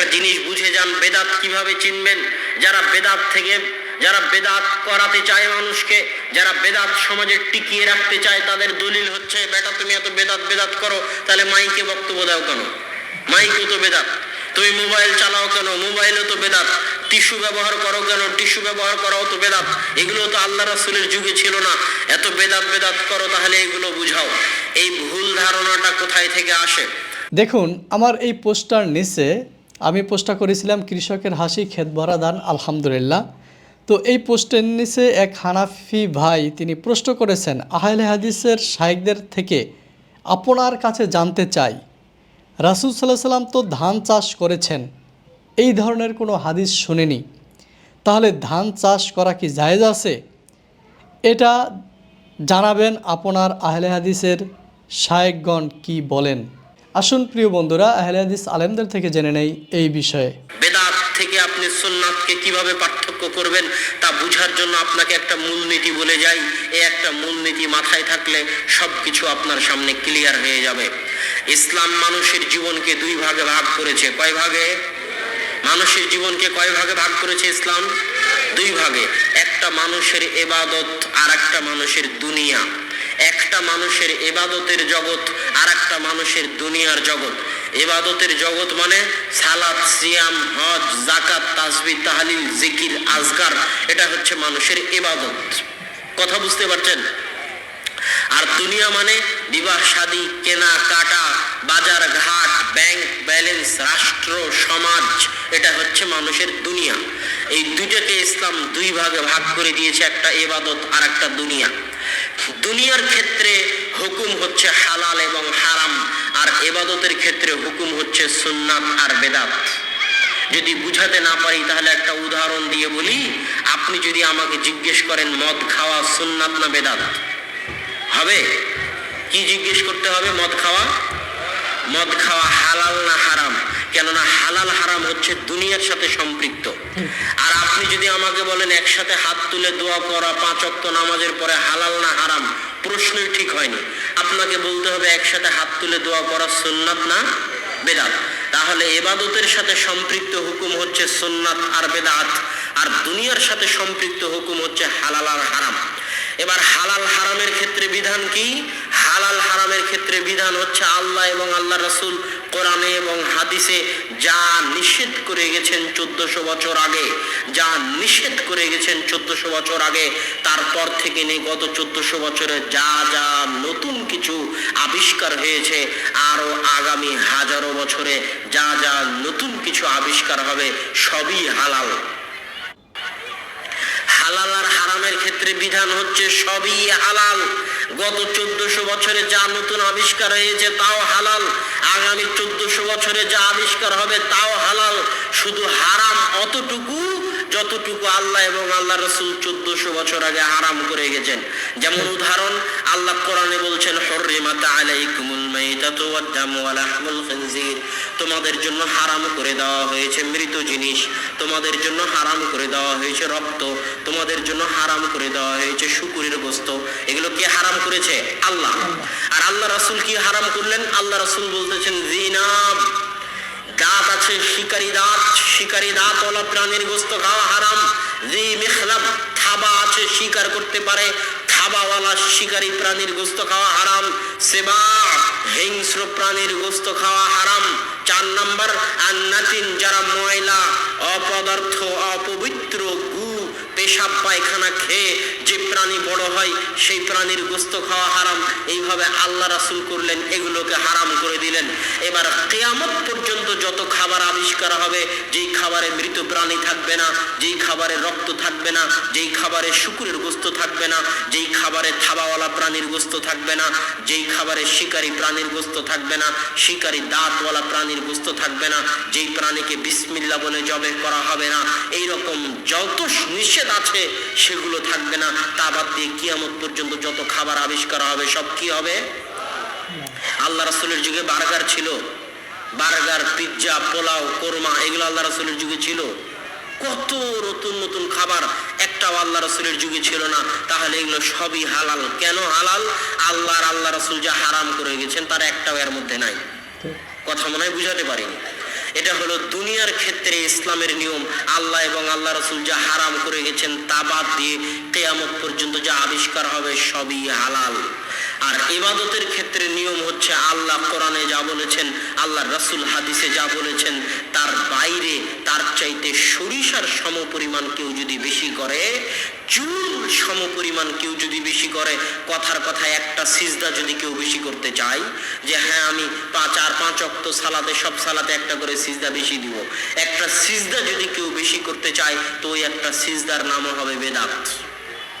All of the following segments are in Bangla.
একটা জিনিস বুঝে যান, বেদাত কীভাবে চিনবেন? যারা বেদাত থেকে, যারা বেদাত করাতে চায় মানুষকে, যারা বেদাত সমাজে টিকিয়ে রাখতে চায়, তাদের দলিল হচ্ছে, বেটা, তুমি এত বেদাত বেদাত করো, তাহলে মাইকে বক্তব্য দাও কেন? মাইকও তো বেদাত। তুমি মোবাইল চালাও কেন? মোবাইলও তো বেদাত। টিস্যু ব্যবহার করো কেন? টিস্যু ব্যবহার করাও তো বেদাত। এগুলো তো আল্লাহ রাসুলের যুগে ছিল না। এত বেদাত বেদাত করো, তাহলে এগুলো বুঝাও। এই ভুল ধারণাটা কোথায় থেকে আসে? দেখুন, আমার এই পোস্টার নিচে আমি পোস্টটা করেছিলাম, কৃষকের হাসি, ক্ষেত ভরা ধান, আলহামদুলিল্লাহ। তো এই পোস্টের নিচে এক হানাফি ভাই, তিনি প্রশ্ন করেছেন, আহলে হাদিসের শাহেকদের থেকে আপনার কাছে জানতে চাই, রাসুল সাল্লাহ সাল্লাম তো ধান চাষ করেছেন, এই ধরনের কোনো হাদিস শুনিনি। তাহলে ধান চাষ করা কি জায়েজ আছে? এটা জানাবেন আপনার আহলে হাদিসের শায়েকগণ কি বলেন। আসুন প্রিয় বন্ধুরা, আহলে আলেমদের থেকে জেনে নেই এই বিষয়ে। বেদাত থেকে আপনি সুন্নাতকে কীভাবে পার্থক্য করবেন, তা বুঝার জন্য আপনাকে একটা মূলনীতি বলে যাই। এই একটা মূলনীতি মাথায় থাকলে সব কিছু আপনার সামনে ক্লিয়ার হয়ে যাবে। ইসলাম মানুষের জীবনকে দুই ভাগে ভাগ করেছে। কয় ভাগে? মানুষের জীবনকে কয় ভাগে ভাগ করেছে ইসলাম? দুই ভাগে। একটা মানুষের এবাদত আর একটা মানুষের দুনিয়া। একটা মানুষের এবাদতের জগৎ আর একটা মানুষের দুনিয়ার জগৎ। এবাদতের জগৎ মানে সালাত, সিয়াম, হজ জাকাত তাসবি তাহালিল, জিকির আজগার এটা হচ্ছে মানুষের এবাদত। কথা বুঝতে পারছেন? আর দুনিয়া মানে বিবাহ, শাদী, কেনা, কাটা, বাজার, ঘাট, ব্যাংক ব্যালেন্স, রাষ্ট্র, সমাজ, এটা হচ্ছে মানুষের দুনিয়া। এই দুটোকে ইসলাম দুই ভাগে ভাগ করে দিয়েছে একটা এবাদত আর একটা দুনিয়া। দুনিয়ার ক্ষেত্রে হুকুম হচ্ছে হালাল এবং হারাম, আর এবাদতের ক্ষেত্রে হুকুম হচ্ছে সুন্নাত আর বেদাত। যদি বুঝাতে না পারি, তাহলে একটা উদাহরণ দিয়ে বলি, আপনি যদি আমাকে জিজ্ঞেস করেন, মদ খাওয়া সুন্নাত না বেদাত? হবে? কি জিজ্ঞেস করতে হবে, মদ খাওয়া? মদ খাওয়া হালাল না হারাম? কেননা হালাল হারাম হচ্ছে দুনিয়ার সাথে সম্পৃক্ত। আর আপনি যদি আমাকে বলেন একসাথে হাত তুলে দোয়া করা পাঁচ অক্ত নামাজের পরে হালাল না হারাম প্রশ্নই ঠিক হয়নি। আপনাকে বলতে হবে একসাথে হাত তুলে দোয়া করা সুন্নাত না বেদাত? তাহলে এবাদতের সাথে সম্পৃক্ত হুকুম হচ্ছে সুন্নাত আর বেদাত আর দুনিয়ার সাথে সম্পৃক্ত হুকুম হচ্ছে হালাল আর হারাম। এবার হালাল হারামের ক্ষেত্রে বিধান কি? হালাল হারামের ক্ষেত্রে বিধান হচ্ছে আল্লাহ এবং আল্লাহ রসুল কোরআনে এবং হাদিসে যা নিষেধ করে গেছেন চোদ্দশো বছর আগে, যা নিষেধ করে গেছেন চোদ্দশো বছর আগে, তারপর থেকে নিয়ে গত চোদ্দশো বছরে যা যা নতুন কিছু আবিষ্কার হয়েছে, আরও আগামী হাজারো বছরে যা যা নতুন কিছু আবিষ্কার হবে, সবই হালাল। হারামের ক্ষেত্রে বিধান হচ্ছে সবই হালাল। গত চোদ্দশো বছরে যা নতুন আবিষ্কার হয়েছে তাও হালাল। আগামী চোদ্দশো বছরে যা আবিষ্কার হবে তাও হালাল। শুধু হারাম অতটুকু যতটুকু আল্লাহ এবং আল্লাহ রসুল চোদ্দশো বছর আগে হারাম করে গেছেন। যেমন উদাহরণ, আল্লাহ কোরআনে বলছেন তোমাদের জন্য হারাম করে দেওয়া হয়েছে মৃত জিনিস। তোমাদের জন্য হারাম করে দেওয়া হয়েছে রক্ত। তোমাদের জন্য হারাম করে দেওয়া হয়েছে শুকুরের গোস্ত। এগুলো কে হারাম করেছে? আল্লাহ। আর আল্লাহ রাসূল কি হারাম করলেন? আল্লাহ রাসূল বলতেছেন জিনাব দাঁত আছে, শিকারি দাঁত শিকারি দাঁত ওলা প্রাণীর গোস্ত, খাওয়া হারাম। জি মিখলাব থাবা আছে, শিকার করতে পারে। থাবাওয়ালা, শিকারি প্রাণীর গোস্ত, খাওয়া হারাম। সেবা, হিংস্র প্রাণীর গোস্ত, খাওয়া হারাম। চার নাম্বার, আন্নাতিন, যারা ময়লা, অপদার্থ, অপবিত্র পেশাব পায়খানা খেয়ে যে প্রাণী বড় হয়, সেই প্রাণীর গোস্ত খাওয়া হারাম। এইভাবে আল্লাহ রাসুল করলেন, এগুলোকে হারাম করে দিলেন। এবার কেয়ামত পর্যন্ত যত খাবার আবিষ্কার হবে, যেই খাবারে মৃত প্রাণী থাকবে না, যেই খাবারে রক্ত থাকবে না, যেই খাবারে শুকুরের গোস্ত থাকবে না, যেই খাবারে থাবাওয়ালা প্রাণীর গোস্ত থাকবে না, যেই খাবারে শিকারী প্রাণীর গোস্ত থাকবে না, শিকারী দাঁতওয়ালা প্রাণীর গোস্ত থাকবে না, যেই প্রাণীকে বিসমিল্লা বলে জবে করা হবে না। এই রকম যত নিষেধ আছে সেগুলো থাকবে না। তা বাদ দিয়ে কিয়ামত পর্যন্ত যত খাবার আবিষ্কার হবে সব কি হবে? আল্লাহ রাসুলের যুগে বার্গার ছিল। বার্গার পিৎজা পোলাও কোরমা এগুলো আল্লাহ রাসুলের যুগে ছিল। কত নতুন নতুন খাবার একটাও আল্লাহ রসুলের যুগে ছিল না। তাহলে এগুলো সবই হালাল। কেন হালাল? আল্লাহ আর আল্লাহ রসুল যা হারাম করে গেছেন তার একটাও এর মধ্যে নাই। কথা মনে হয় বুঝাতে পারিনি। এটা হলো দুনিয়ার ক্ষেত্রে ইসলামের নিয়ম। আল্লাহ এবং আল্লাহ রসুল যা হারাম করে গেছেন তা বাদ দিয়ে কেয়ামত পর্যন্ত যা আবিষ্কার হবে সবই হালাল। আর ইবাদতের ক্ষেত্রে নিয়ম হচ্ছে আল্লাহ কোরআনে যা বলেছেন, আল্লাহ রাসূল হাদিসে যা বলেছেন, তার বাইরে, তার চাইতে সরিষার সমপরিমাণ কেউ যদি বেশি করে, চুল সমপরিমাণ কেউ যদি বেশি করে, কথার কথা একটা সিজদা যদি কেউ বেশি করতে চায়, যে হ্যাঁ আমি পাঁচ আর পাঁচ অক্ত সালাতে, সব সালাতে একটা করে সিজদা বেশি দিব। একটা সিজদা যদি কেউ বেশি করতে চায়, তো ওই একটা সিজদার নামও হবে বেদাত।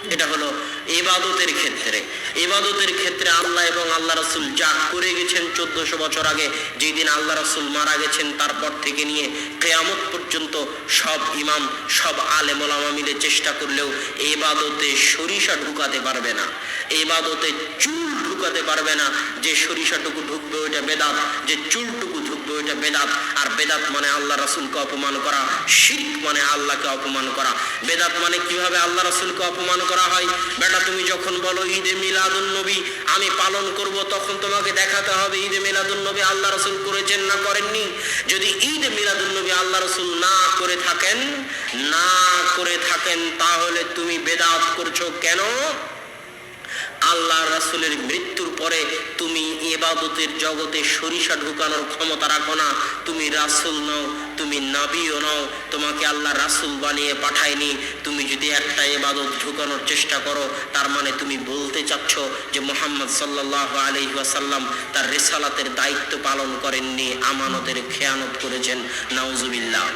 এটা হলো এবাদতের ক্ষেত্রে। এবাদতের ক্ষেত্রে আল্লাহ এবং আল্লাহ রাসূল যা করে গেছেন চোদ্দশো বছর আগে, যেদিন আল্লাহ রাসূল মারা গেছেন, তারপর থেকে নিয়ে কেয়ামত পর্যন্ত সব ইমাম, সব আলেম ওলামা মিলে চেষ্টা করলেও এবাদতে সরিষা ঢুকাতে পারবে না। এবাদতে চুল ঢুকাতে পারবে না। যে সরিষাটুকু ঢুকবে ওইটা বেদাত, যে চুলটুকু ঢুকবে ওইটা বেদাত। আর বেদাত মানে আল্লাহ রাসূলকে অপমান করা শিখ মানে আল্লাহকে অপমান করা। বেদাত মানে কীভাবে আল্লাহ রাসূলকে অপমান করা হয়। বেটা, তুমি যখন বলো ঈদে মিলাদুন নবী, আমি পালন করব, তখন তোমাকে দেখাতে হবে ঈদে মিলাদুন নবী আল্লাহ রসুল করেছেন না করেননি। যদি ঈদ মিলাদুন নবী আল্লাহ রসুল না করে থাকেন, না করে থাকেন, তাহলে তুমি বেদাত করছ কেন? আল্লাহ রাসূলের মৃত্যুর পরে তুমি এবাদতের জগতে সরিষা ঢুকানোর ক্ষমতা রাখো না। তুমি রাসূল নও, তুমি নবীও নও, তোমাকে আল্লাহ রাসূল বানিয়ে পাঠায়নি। তুমি যদি একটা এবাদত ঢুকানোর চেষ্টা করো, তার মানে তুমি বলতে চাচ্ছ যে মোহাম্মদ সাল্লাল্লাহু আলাইহি ওয়াসাল্লাম তার রিসালাতের দায়িত্ব পালন করেননি, আমানতের খেয়ানত করেছেন। নাউজুবিল্লাহ।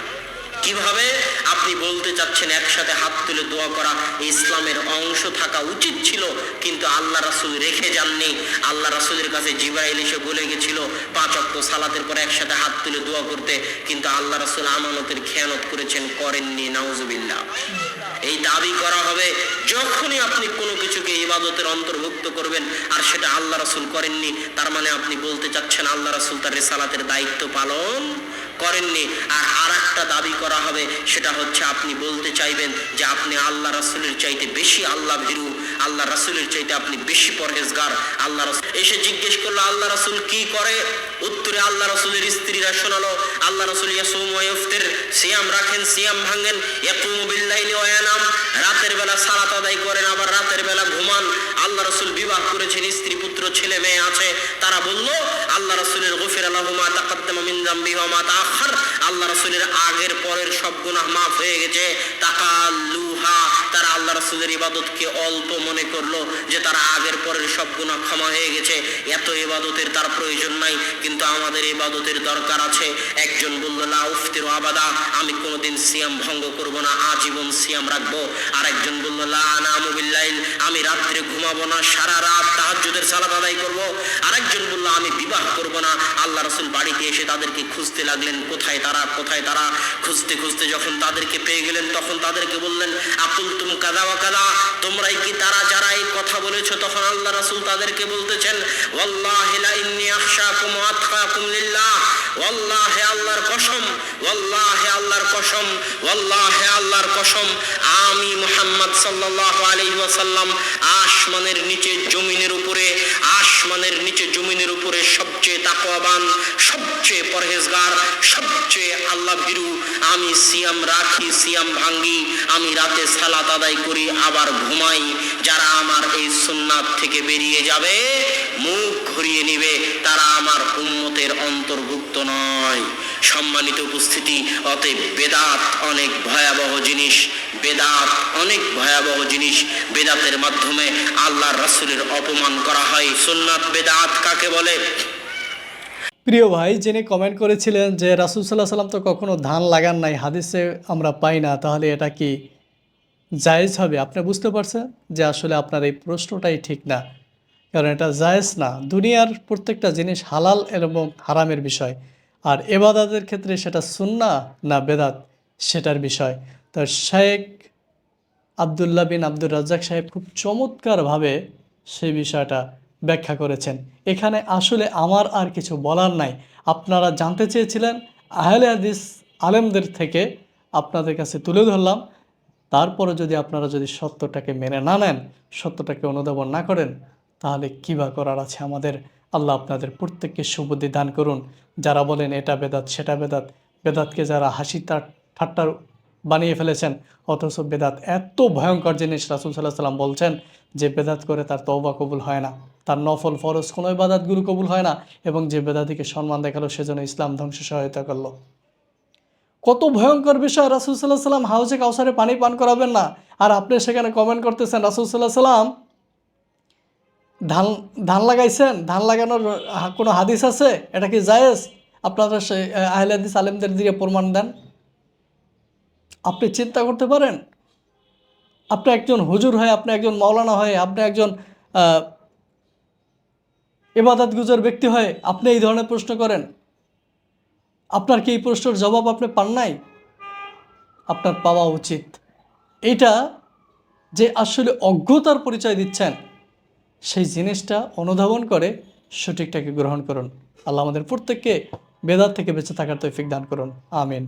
কীভাবে আপনি বলতে চাচ্ছেন একসাথে হাত তুলে দোয়া করা ইসলামের অংশ থাকা উচিত ছিল, কিন্তু আল্লাহ রাসূল রেখে যাননি। আল্লাহ রাসূলের কাছে জিব্রাইল এসে বলে গেছিল, পাঁচ অক্ট সালাতের পরে একসাথে হাত তুলে দোয়া করতে, কিন্তু আল্লাহ রাসূল আমানতের খেয়ানত করেছেন, করেননি, নাউজুবিল্লাহ। এই দাবি করা হবে যখনই আপনি কোনো কিছুকে ইবাদতের অন্তর্ভুক্ত করবেন, আর সেটা আল্লাহ রাসুল করেননি, তার মানে আপনি বলতে চাচ্ছেন আল্লাহ রাসুল তার রিসালাতের দায়িত্ব পালন করেননি। আর আর একটা দাবি করা হবে, সেটা হচ্ছে আপনি বলতে চাইবেন যে আপনি আল্লাহ রাসূলের চাইতে বেশি আল্লাহ ভীরু, আল্লাহ রাসূলের চাইতে আপনি বেশি পরহেজগার, আল্লাহ রাসূল এসে জিজ্ঞেস করল, আল্লাহ রাসূল কি করে? উত্তরে আল্লাহ রাসূলের স্ত্রীরা শোনালো, আল্লাহ রাসূল ইয়াসুম ওয়া সিয়াম রাখেন, সিয়াম ভাঙেন রাতের বেলা সালাত আদায় করেন বেলা ঘুমান, আল্লাহ রসুল বিবাহ করেছেন, স্ত্রী, পুত্র, ছেলে, মেয়ে আছে, তারা বলল, আল্লাহ রসুলের গফির আল্লাহু মা তাকাদ্দামা যামবি ওয়া আল্লাহ রসুলের আগের পরের সব গুনাহ মাফ হয়ে গেছে। তাকাল্লুহা তারা আল্লাহ রাসূলের ইবাদতকে অল্প মনে করল যে তারা আগের পরের সব গুনাহ ক্ষমা হয়ে গেছে। এত ইবাদতের তার প্রয়োজন নাই, কিন্তু আমাদের ইবাদতের দরকার আছে। একজন বলল, লা উফতিরু আবাদা, আমি কোনোদিন সিয়াম ভঙ্গ করব না, আজীবন সিয়াম রাখব। আর একজন বলল, লা আনামু বিল্লাইল, আমি রাত্রে ঘুমাবো না, সারা রাত তাহাজ্জুদের সালাত আদায় করব। আরেকজন বলল, আমি বিবাহ করব না। আল্লাহ রাসূল বাড়িতে এসে তাদেরকে খুঁজতে লাগলেন, কোথায় তারা কোথায় তারা? খুঁজতে খুঁজতে যখন তাদেরকে পেয়ে গেলেন, তখন তাদেরকে বললেন, আকুল তুম কাদা ওয়া কাদা, তোমরাই কি তারা যারা এই কথা বলেছ? তখন আল্লাহ রাসূল তাদেরকে বলতেছেন, ওয়াল্লাহি লা ইন্নী আখশাকুম ওয়া আতকাকুম লিল্লাহ। ওয়াল্লাহি আল্লাহর কসম, ওয়াল্লাহি আল্লাহর কসম, ওয়াল্লাহি আল্লাহর কসম, আমি মুহাম্মদ সাল্লাল্লাহু আলাইহি ওয়াসাল্লাম আসমানের নিচে, জমিনের উপরে, আসমানের নিচে, জমিনের উপরে সবচেয়ে তাকওয়াবান, সবচেয়ে পরহেজগার, সবচেয়ে আল্লাহ ভীরু। আমি সিয়াম রাখি, সিয়াম ভাঙ্গি, আমি রাতে সালাত আদায় করি, আবার ঘুমাই। যারা আমার এই সুন্নাত থেকে বেরিয়ে যাবে, মুখ ঘুরিয়ে নিবে, তারা আমার উম্মতের অন্তর্ভুক্ত নয়। সম্মানিত উপস্থিতি, অতএব বেদাত অনেক ভয়াবহ জিনিস, বেদাত অনেক ভয়াবহ জিনিস। বেদাতের মাধ্যমে আল্লাহর রাসূলের অপমান করা হয়। সুন্নাত বেদাত কাকে বলে? প্রিয় ভাই, যিনি কমেন্ট করেছিলেন যে রাসুল সাল্লাহ সাল্লাম তো কখনো ধান লাগান নাই, হাদিসে আমরা পাই না, তাহলে এটা কি? জায়েজ হবে। আপনি বুঝতে পারছেন যে আসলে আপনার এই প্রশ্নটাই ঠিক না। কারণ এটা জায়েজ না। দুনিয়ার প্রত্যেকটা জিনিস হালাল এবং হারামের বিষয়। আর এবাদাতের ক্ষেত্রে সেটা সুন্না না বেদাত, সেটার বিষয়। তো শেখ আবদুল্লাহ বিন আব্দুর রাজ্জাক সাহেব খুব চমৎকারভাবে সেই বিষয়টা ব্যাখ্যা করেছেন। এখানে আসলে আমার আর কিছু বলার নাই। আপনারা জানতে চেয়েছিলেন, আহলে হাদিস আলেমদের থেকে আপনাদের কাছে তুলে ধরলাম। তারপরে যদি আপনারা যদি সত্যটাকে মেনে না নেন, সত্যটাকে অনুধাবন না করেন, তাহলে কী বা করার আছে আমাদের? আল্লাহ আপনাদের প্রত্যেককে সুবুদ্ধি দান করুন। যারা বলেন এটা বেদাত, সেটা বেদাত, বেদাতকে যারা হাসি তার ঠাট্টার বানিয়ে ফেলেছেন, অথচ বেদাত এত ভয়ঙ্কর জিনিস রাসুল সাল্লাহ সাল্লাম বলছেন যে বেদাত করে তার তওবা কবুল হয় না। তার নফল ফরজ কোনো ইবাদাতগুলো কবুল হয় না এবং যে বেদাতিকে সম্মান দেখাল সেজন্য ইসলাম ধ্বংস সহায়তা করল। কত ভয়ঙ্কর বিষয় রাসুল সাল্লাহ সাল্লাম হাউজে কাউসারে পানি পান করাবেন না। আর আপনি সেখানে কমেন্ট করতেছেন রাসুল সাল্লাহ সাল্লাম ধান ধান লাগাইছেন ধান লাগানোর কোনো হাদিস আছে? এটা কি জায়েজ? আপনারা সে আহলে হাদিস আলেমদের দিকে প্রমাণ দেন। আপনি চিন্তা করতে পারেন? আপনি একজন হুজুর হয়ে আপনি একজন মাওলানা হয়ে আপনি একজন আহ, ইবাদত গুজর ব্যক্তি হয়ে আপনি এই ধরনের প্রশ্ন করেন। আপনার কি এই প্রশ্নের জবাব আপনি পান নাই? আপনার পাওয়া উচিত। এটা যে আসলে অজ্ঞতার পরিচয় দিচ্ছেন, সেই জিনিসটা অনুধাবন করে সঠিকটাকে গ্রহণ করুন। আল্লাহ আমাদের প্রত্যেককে বেদার থেকে বেঁচে থাকার তৈফিক দান করুন। আমিন।